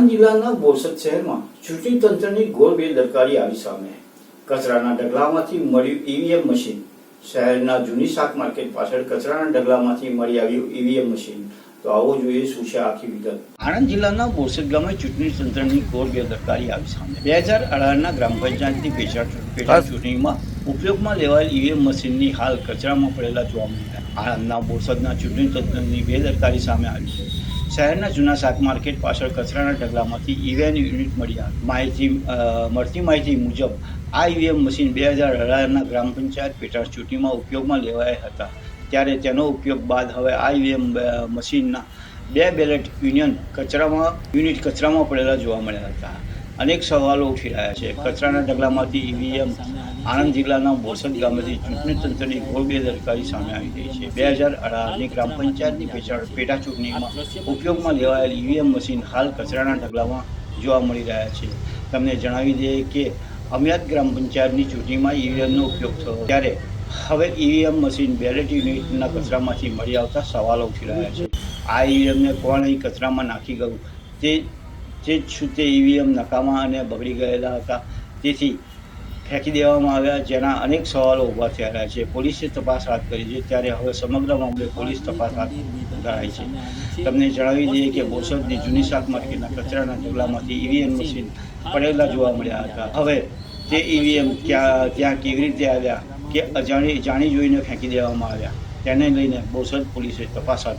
બોરસદ શહેરમાં ચૂંટણી તંત્રની ગોળ બેદરકારી આવી સામે. કચરાના ઢગલામાંથી મળ્યું ઈવીએમ મશીન. શહેરના જૂની શાક માર્કેટ પાછળ કચરાના ઢગલામાંથી મળી આવ્યું ઈવીએમ મશીન. તો આવો જોઈએ શું છે આખી વિગત. આણંદ જિલ્લાના બોરસદ ગામે ચૂંટણી તંત્રની ગોળ બેદરકારી આવી સામે. બે હજાર અઢારના ગ્રામ પંચાયતની પેટા ચૂંટણીમાં ઉપયોગમાં લેવાયેલ ઈવીએમ મશીનની હાલ કચરામાં પડેલા જોવા મળ્યા. આણંદના બોરસદના ચૂંટણી તંત્રની બેદરકારી સામે આવી છે. શહેરના જૂના શાક માર્કેટ પાછળ કચરાના ઢગલામાંથી ઈવીએમ યુનિટ મળ્યા માહિતી મળતી માહિતી મુજબ આ ઈવીએમ મશીન બે હજાર અઢારના ગ્રામ પંચાયત પેટા ચૂંટણીમાં ઉપયોગમાં લેવાયા હતા. ત્યારે તેનો ઉપયોગ બાદ હવે આ ઈવીએમ મશીનના બે બેલેટ યુનિયન કચરામાં, યુનિટ કચરામાં પડેલા જોવા મળ્યા હતા. અનેક સવાલો ઉઠી રહ્યા છે. કચરાના ઢગલામાંથી ઈવીએમ આણંદ જિલ્લાના બોરસદ ગામેથી ચૂંટણી તંત્રની ઘોર બેદરકારી સામે આવી ગઈ છે. બે હજાર અઢારની ગ્રામ પંચાયતની પેટા પેટા ચૂંટણીમાં ઉપયોગમાં લેવાયેલ ઈવીએમ મશીન હાલ કચરાના ઢગલામાં જોવા મળી રહ્યા છે. તમને જણાવી દઈએ કે અમિયાદ ગ્રામ પંચાયતની ચૂંટણીમાં ઈવીએમનો ઉપયોગ થયો ત્યારે હવે ઈવીએમ મશીન બેલેટ યુનિટના કચરામાંથી મળી આવતા સવાલો ઉઠી રહ્યા છે. આ ઈવીએમને કોણ અહીં કચરામાં નાખી ગયું તે જ શું તે ઈવીએમ નકામા અને બગડી ગયેલા હતા. તેથી ફેંકી દેવામાં આવ્યા, જેના અનેક સવાલો ઊભા રહ્યા છે. પોલીસે તપાસ હાથ કરી છે. ત્યારે હવે સમગ્ર મામલે પોલીસ તપાસ હાથ ધરાઈ છે. તમને જણાવી દઈએ કે બોસદની જૂની શાક માર્કેટના કચરાના ઢગલામાંથી ઈવીએમ મશીન પડેલા જોવા મળ્યા હતા. હવે તે ઈવીએમ ક્યાં, ત્યાં કેવી રીતે આવ્યા કે અજાણી, જાણી જોઈને ફેંકી દેવામાં આવ્યા? તેને લઈને બોસદ પોલીસે તપાસ હાથ